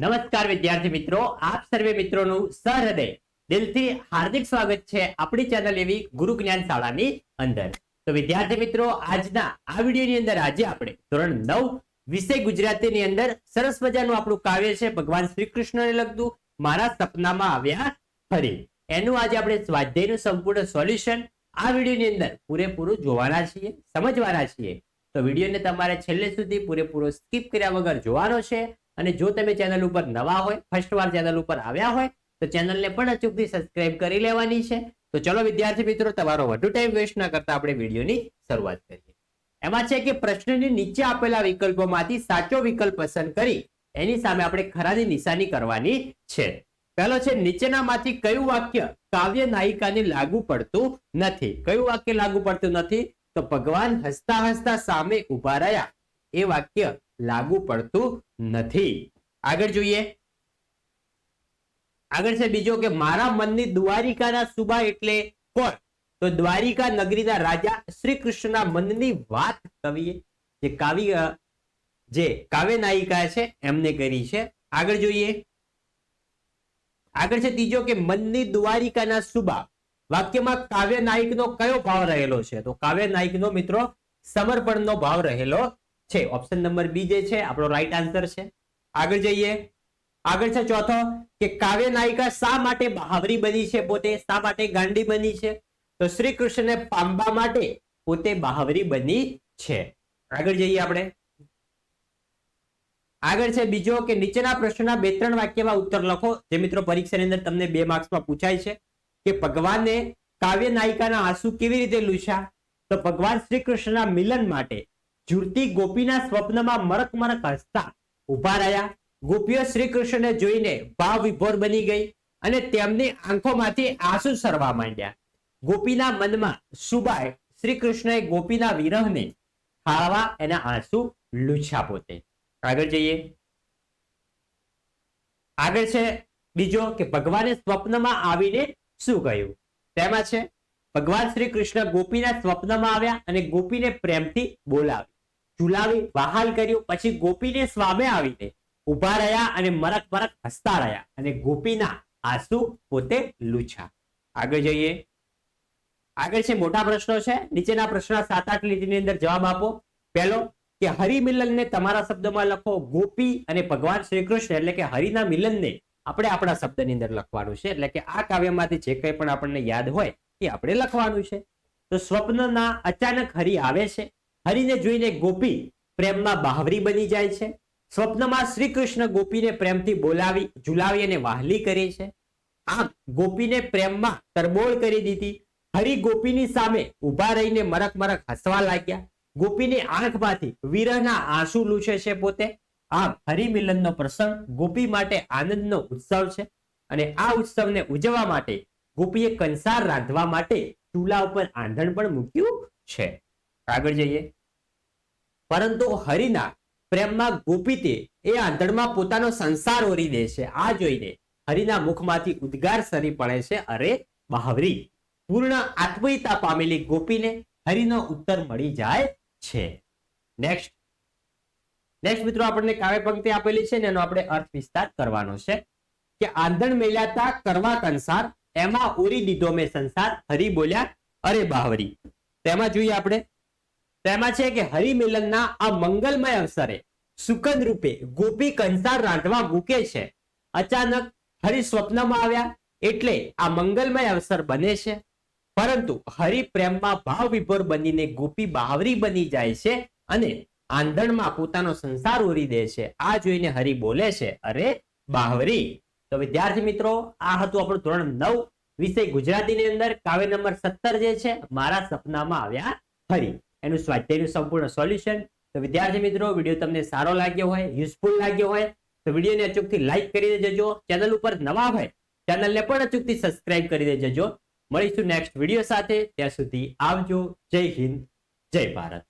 નમસ્કાર વિદ્યાર્થી મિત્રો, આપ સર્વે મિત્રોનું સહૃદય દિલથી હાર્દિક સ્વાગત છે આપણી ચેનલ એવી ગુરુ જ્ઞાન શાળાની અંદર. તો વિદ્યાર્થી મિત્રો, આજના આ વિડીયોની અંદર આજે આપણે ધોરણ નવ વિષય ગુજરાતીની અંદર સરસ મજાનું આપણું કાવ્ય છે, ભગવાન શ્રી કૃષ્ણને લગતું મારા સપનામાં આવ્યા ફરી. એનું આજે આપણે સ્વાધ્યાયનું સંપૂર્ણ સોલ્યુશન આ વિડીયોની અંદર પૂરેપૂરું જોવાના છીએ, સમજવાના છીએ. તો વિડીયોને તમારે છેલ્લે સુધી પૂરેપૂરો સ્કીપ કર્યા વગર જોવાનો છે. અને જો તમે ચેનલ ઉપર નવા હોય ફર્સ્ટ વાર ચેનલ ઉપર આવ્યા હોય, તો ચેનલને પણ અચૂકથી સબસ્ક્રાઇબ કરી લેવાની છે. તો ચલો વિદ્યાર્થી મિત્રો, તમારો વધુ ટાઈમ વેસ્ટ ન કરતા આપણે વિડીયોની શરૂઆત કરીએ. એમાં છે કે પ્રશ્નની નીચે આપેલા વિકલ્પોમાંથી સાચો વિકલ્પ પસંદ કરી, એની સામે આપણે ખરાની નિશાની કરવાની છે. પહેલો છે, નીચેનામાંથી કયું વાક્ય કાવ્ય નાયિકાને લાગુ પડતું નથી? કયું વાક્ય લાગુ પડતું નથી? તો ભગવાન હસતા હસતા સામે ઊભા રહ્યા. એ વાક્ય લાગુ પડતું નથી. આગળ જોઈએ. આગળ છે બીજો કે મારા મનની દ્વારિકાના સુબા એટલે કોણ? તો દ્વારિકા નગરીના રાજા શ્રી કૃષ્ણના મનની વાત કવિએ, જે કાવ્ય જે કાવ્ય નાયિકા છે, એમને કરી છે. આગળ જોઈએ. આગળ છે ત્રીજો કે મનની દ્વારિકાના સુબા. વાક્યમાં કાવ્ય નાયકનો કયો ભાવ રહેલો છે? તો કાવ્ય નાયકનો મિત્રો સમર્પણનો ભાવ રહેલો છે ઓપ્શન નંબર બી જે છે, આપણો રાઈટ આન્સર છે. આગળ જઈએ. આગળ છે ચોથો, કે કાવ્ય નાયિકા શા માટે બહાવરી બની છે પોતે? શા માટે ગાંડી બની છે? તો શ્રી કૃષ્ણને પામવા માટે પોતે બહાવરી બની છે. આગળ જઈએ આપણે. આગળ છે બીજો, કે નીચેના પ્રશ્નના બે ત્રણ વાક્યમાં ઉત્તર લખો. જે મિત્રો પરીક્ષાની અંદર તમને બે માર્ક્સમાં પૂછાય છે, કે ભગવાને કાવ્ય નાયિકાના આંસુ કેવી રીતે લૂછ્યા? તો ભગવાન શ્રી કૃષ્ણના મિલન માટે ઝૂરતી ગોપીના સ્વપ્નમાં મરક મરક હસતા ઊભા રહ્યા. ગોપીઓ શ્રી કૃષ્ણને જોઈને ભાવ વિભોર બની ગઈ અને તેમની આંખોમાંથી આંસુ સરવા માંડ્યા. ગોપીના મનમાં સુબાય શ્રી કૃષ્ણએ ગોપીના વિરહને ખાળવા એના આંસુ લૂછ્યા પોતે. આગળ જઈએ. આગળ છે બીજો કે ભગવાને સ્વપ્નમાં આવીને શું કહ્યું? તેમાં છે, ભગવાન શ્રી કૃષ્ણ ગોપીના સ્વપ્નમાં આવ્યા અને ગોપીને પ્રેમથી બોલાવી ઝુલાવી, વહાલ કર્યું. પછી ગોપીને સ્વામે આવીને ઊભા રહ્યા અને મરક મરક હસતા રહ્યા અને ગોપીના આંસુ પોતે લૂછા આગળ જઈએ. આગળ છે મોટા પ્રશ્નો છે. નીચેના પ્રશ્ન સાત આઠ લીટીની અંદર જવાબ આપો. પહેલો, કે હરિ મિલનને તમારા શબ્દમાં લખો ગોપી અને ભગવાન શ્રી કૃષ્ણ એટલે કે હરિના મિલનને આપણે આપણા શબ્દની અંદર લખવાનું છે. એટલે કે આ કાવ્યમાંથી જે કંઈ પણ આપણને યાદ હોય એ આપણે લખવાનું છે. તો સ્વપ્નના અચાનક હરિ આવે છે. હરિને જોઈને ગોપી પ્રેમમાં બાહવરી બની જાય છે. સ્વપ્નમાં શ્રી કૃષ્ણ ગોપીને પ્રેમથી બોલાવી, ઝુલાવી અને વાહલી કરે છે. આમ ગોપીને પ્રેમમાં તરબોળ કરી દીધી. હરિ ગોપીની સામે ઊભા રહીને મરક મરક હસવા લાગ્યા. ગોપીની આંખમાંથી વિરહના આંસુ લૂછે છે પોતે. આમ હરિમિલનનો પ્રસંગ ગોપી માટે આનંદનો ઉત્સવ છે અને આ ઉત્સવને ઉજવવા માટે ગોપીએ કંસાર રાંધવા માટે ચૂલા ઉપર આંધણ પણ મૂક્યું છે. આગળ જઈએ. પરંતુ હરિના પ્રેમમાં ગોપીતે એ આંધણમાં પોતાનો સંસાર ઓરી દે છે. આ જોઈને હરિના મુખમાંથી ઉદ્ગાર સરી પડે છે. અરે બહાવરી પૂર્ણ આત્મીયતા પામેલી ગોપીને હરિનો ઉત્તર મળી જાય છે. નેક્સ્ટ નેક્સ્ટ મિત્રો, આપણને કાવ્ય પંક્તિ આપેલી છે ને એનો આપણે અર્થ વિસ્તાર કરવાનો છે કે આંધણ મેલ્યાતા કરવા કંસાર, એમાં ઓરી દીધો મેં સંસાર. હરી બોલ્યા, અરે બાહવરી તેમાં જોઈએ આપણે તેમાં છે કે હરિમિલનના આ મંગલમય અવસરે સુકન રૂપે ગોપી કંસાર રાંધવા મૂકે છે. અચાનક હરિ સ્વપ્નમાં આવ્યા એટલે આ મંગલમય અવસર બને છે. પરંતુ હરિ પ્રેમમાં ભાવ વિભોર બનીને ગોપી બહાવરી બની જાય છે અને આંધણમાં પોતાનો સંસાર ઓરી દે છે. આ જોઈને હરિ બોલે છે, અરે બાહરી તો વિદ્યાર્થી મિત્રો, આ હતું આપણું ધોરણ નવ વિષય ગુજરાતીની અંદર. કાવ્ય નંબર સત્તર જે છે, મારા સપનામાં આવ્યા ફરી એનું સ્વાધ્યાયનું સંપૂર્ણ સોલ્યુશન. તો વિદ્યાર્થી મિત્રો, વીડિયો તમને સારો લાગ્યો હોય યુઝફુલ લાગ્યો હોય, તો વિડીયોને અચૂકથી લાઇક કરી દેજો ચેનલ ઉપર નવા હોય ચેનલને પણ અચૂકથી સબસ્ક્રાઇબ કરી દેજો મળીશું નેક્સ્ટ વીડિયો સાથે. ત્યાં સુધી આવજો. જય હિન્દ, જય ભારત.